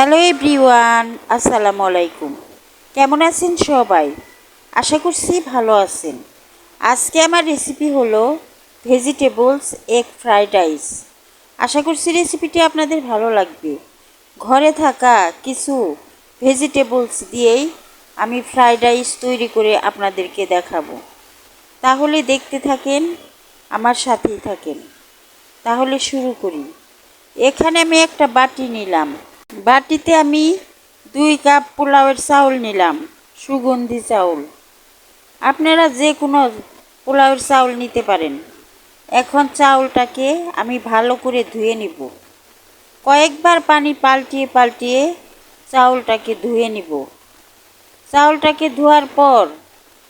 Hello everyone আসসালামু আলাইকুম কেমন আছেন সবাই? আশা করছি ভালো আছেন। আজকে আমার রেসিপি হলো ভেজিটেবলস এগ ফ্রাইড রাইস আশা করছি রেসিপিটি আপনাদের ভালো লাগবে। ঘরে থাকা কিছু ভেজিটেবলস দিয়েই আমি ফ্রাইড রাইস তৈরি করে আপনাদেরকে দেখাবো। তাহলে দেখতে থাকেন, আমার সাথেই থাকেন। তাহলে শুরু করি। এখানে আমি একটা বাটি নিলাম। বাটিতে আমি দুই কাপ পোলাওয়ের চাউল নিলাম, সুগন্ধি চাউল। আপনারা যে কোনো পোলাওয়ের চাউল নিতে পারেন। এখন চাউলটাকে আমি ভালো করে ধুয়ে নিব। কয়েকবার পানি পাল্টিয়ে পাল্টিয়ে চাউলটাকে ধুয়ে নিব। চাউলটাকে ধোয়ার পর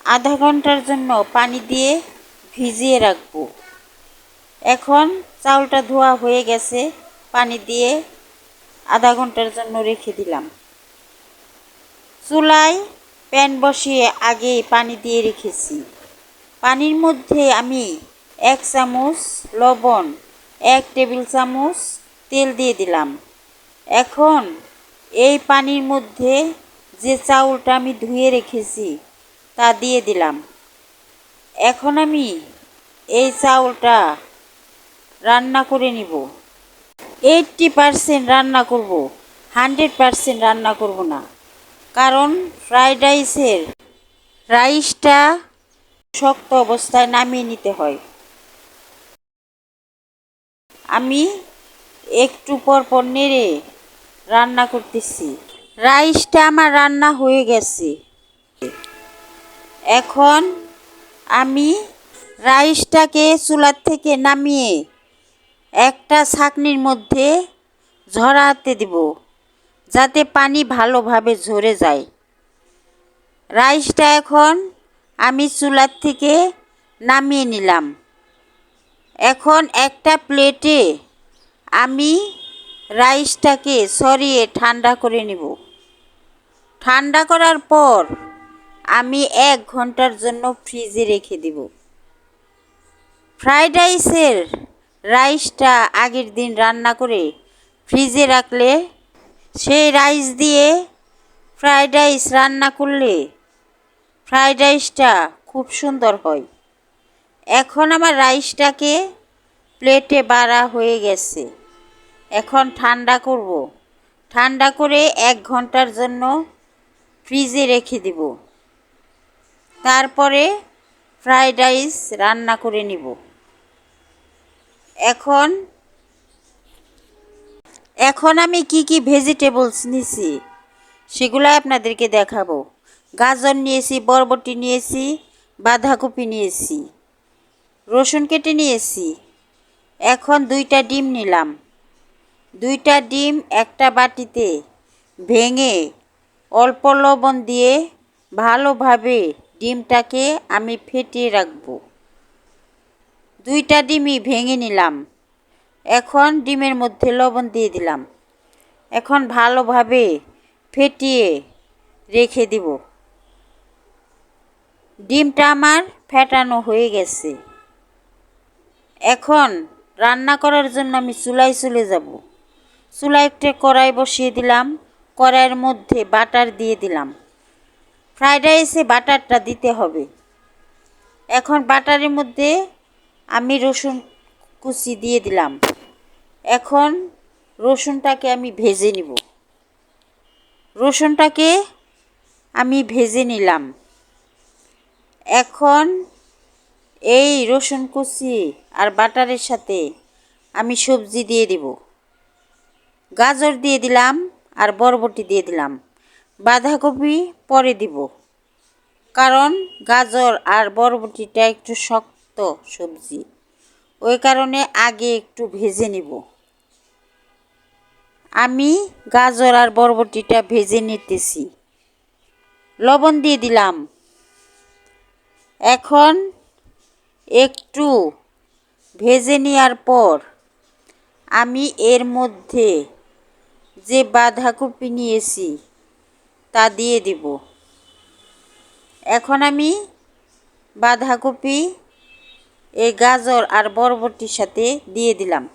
আধা ঘণ্টার জন্য পানি দিয়ে ভিজিয়ে রাখব। এখন চাউলটা ধোয়া হয়ে গেছে, পানি দিয়ে আধা ঘণ্টার জন্য রেখে দিলাম। চুলায় প্যান বসিয়ে আগে পানি দিয়ে রেখেছি। পানির মধ্যে আমি এক চামচ লবণ, এক টেবিল চামচ তেল দিয়ে দিলাম। এখন এই পানির মধ্যে যে চাউলটা আমি ধুয়ে রেখেছি, তা দিয়ে দিলাম। এখন আমি এই চাউলটা রান্না করে নিব। এইটটি পারসেন্ট রান্না করব হান্ড্রেড পারসেন্ট রান্না করব না। কারণ ফ্রাইড রাইসের রাইসটা শক্ত অবস্থায় নামিয়ে নিতে হয়। আমি একটু পর পর নেড়ে রান্না করতেছি। রাইসটা আমার রান্না হয়ে গেছে। এখন আমি রাইসটাকে চুলার থেকে নামিয়ে একটা ছাকনির মধ্যে ঝরাতে দিব, যাতে পানি ভালোভাবে ঝরে যায়। রাইসটা এখন আমি চুলার থেকে নামিয়ে নিলাম। এখন একটা প্লেটে আমি রাইসটাকে সরিয়ে ঠান্ডা করে নিব। ঠান্ডা করার পর আমি এক ঘণ্টার জন্য ফ্রিজে রেখে দিব। ফ্রাইড রাইসের রাইসটা আগের দিন রান্না করে ফ্রিজে রাখলে, সেই রাইস দিয়ে ফ্রায়েড রাইস রান্না করলে ফ্রায়েড রাইসটা খুব সুন্দর হয়। এখন আমার রাইসটাকে প্লেটে বাড়া হয়ে গেছে। এখন ঠান্ডা করব। ঠান্ডা করে এক ঘণ্টার জন্য ফ্রিজে রেখে দিব। তারপরে ফ্রায়েড রাইস রান্না করে নিব। এখন এখন আমি কি কি ভেজিটেবলস নিছি সেগুলো আপনাদেরকে দেখাবো। গাজর নিয়েছি, বরবটি নিয়েছি, বাঁধাকপি নিয়েছি, রসুন কেটে নিয়েছি। এখন দুইটা ডিম নিলাম। দুইটা ডিম একটা বাটিতে ভেঙে অল্প লবণ দিয়ে ভালোভাবে ডিমটাকে আমি ফেটিয়ে রাখব। দুইটা ডিমই ভেঙে নিলাম। এখন ডিমের মধ্যে লবণ দিয়ে দিলাম। এখন ভালোভাবে ফেটিয়ে রেখে দিব। ডিমটা আমার ফেটানো হয়ে গেছে। এখন রান্না করার জন্য আমি চুলায় চলে যাব। চুলায় একটা কড়াই বসিয়ে দিলাম। কড়াইয়ের মধ্যে বাটার দিয়ে দিলাম। ফ্রাইড রাইসে বাটারটা দিতে হবে। এখন বাটারের মধ্যে আমি রসুন কুচি দিয়ে দিলাম। এখন রসুনটাকে আমি ভেজে নিব। রসুনটাকে আমি ভেজে নিলাম। এখন এই রসুন কুচি আর বাটারের সাথে আমি সবজি দিয়ে দিব। গাজর দিয়ে দিলাম আর বরবটি দিয়ে দিলাম। বাঁধাকপি পরে দিব। কারণ গাজর আর বরবটিটা একটু শক্ত সবজি। ওই কারণে আগে একটু ভেজে নিব। আমি গাজর আর বরবটিটা ভেজে নিতেছি। লবণ দিয়ে দিলাম। এখন একটু ভেজে নেওয়ার পর আমি এর মধ্যে যে বাঁধাকপি নিয়েছি তা দিয়ে দিব। এখন আমি বাঁধাকপি এই গাজর আর বরবটির সাথে দিয়ে দিলাম।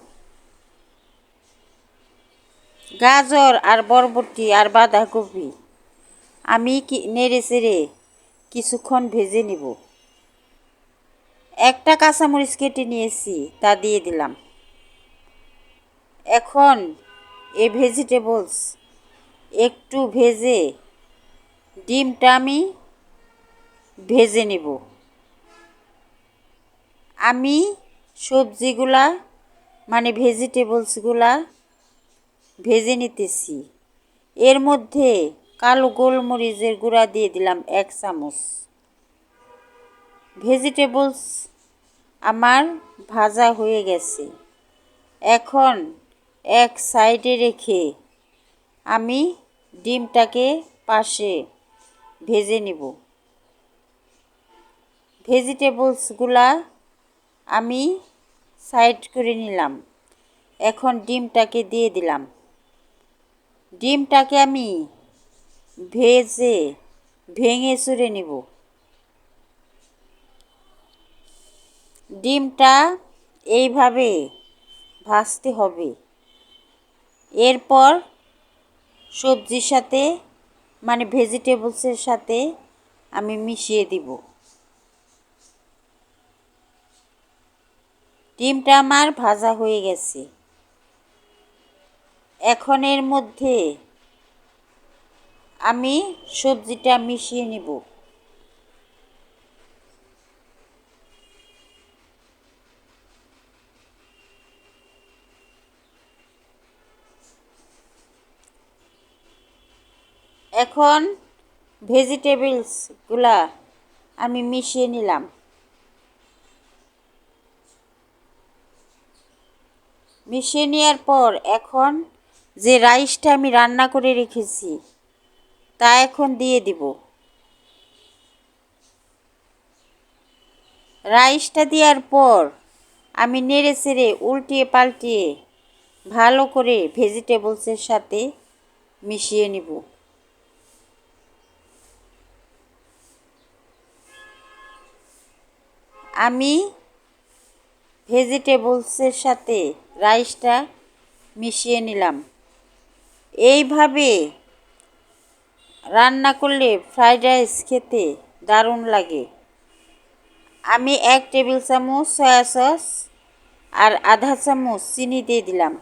গাজর আর বরবটি আর বাঁধাকপি। আমি কি নেড়ে চেড়ে কিছুক্ষণ ভেজে নিব। একটা কাঁচামরিচ কেটে নিয়েছি, তা দিয়ে দিলাম। এখন এই ভেজিটেবলস একটু ভেজে ডিমটা আমি ভেজে নেব। আমি, সবজিগুলা মানে ভেজিটেবলসগুলা ভেজে নিতেছি। এর মধ্যে কালো গোলমরিচের গুঁড়া দিয়ে দিলাম এক চামচ। ভেজিটেবলস আমার ভাজা হয়ে গেছে। এখন এক সাইডে রেখে আমি ডিমটাকে পাশে ভেজে নিব। ভেজিটেবলসগুলা আমি সাইড করে নিলাম। এখন ডিমটাকে দিয়ে দিলাম। ডিমটাকে আমি ভেজে, ভেঙে চুরে নিব। ডিমটা এইভাবে ভাজতে হবে। এরপর সবজির সাথে মানে ভেজিটেবলসের সাথে আমি মিশিয়ে দিব। ডিমটা আমার ভাজা হয়ে গেছে। এখন এর মধ্যে আমি সবজিটা মিশিয়ে নিব। এখন ভেজিটেবলসগুলা আমি মিশিয়ে নিলাম। মিশিয়ে নেওয়ার পর এখন যে রাইসটা আমি রান্না করে রেখেছি, তা এখন দিয়ে দিব। রাইসটা দেওয়ার পর আমি নেড়ে চেড়ে উল্টিয়ে পাল্টিয়ে ভালো করে ভেজিটেবলসের সাথে মিশিয়ে নিব। আমি ভেজিটেবলসের সাথে রাইসটা মিশিয়ে নিলাম। এইভাবে রান্না করলে ফ্রাইড রাইস খেতে দারুণ লাগে। আমি এক টেবিল চামচ সয়া সস আর আধা চামচ চিনি দিয়ে দিলাম।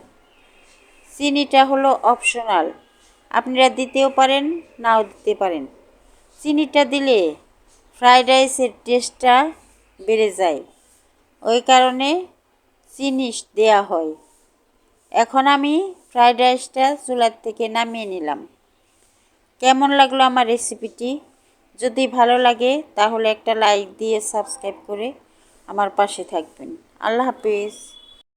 চিনিটা হলো অপশনাল। আপনারা দিতেও পারেন, নাও দিতে পারেন। চিনিটা দিলে ফ্রাইড রাইসের টেস্টটা বেড়ে যায়। ওই কারণে চিনি দেয়া হয়। এখন আমি ফ্রায়েড রাইসটা চুলার থেকে নামিয়ে নিলাম। কেমন লাগল আমার রেসিপিটি? যদি ভালো লাগে, তাহলে একটা লাইক দিয়ে সাবস্ক্রাইব করে আমার পাশে থাকবেন। আল্লাহ হাফিজ।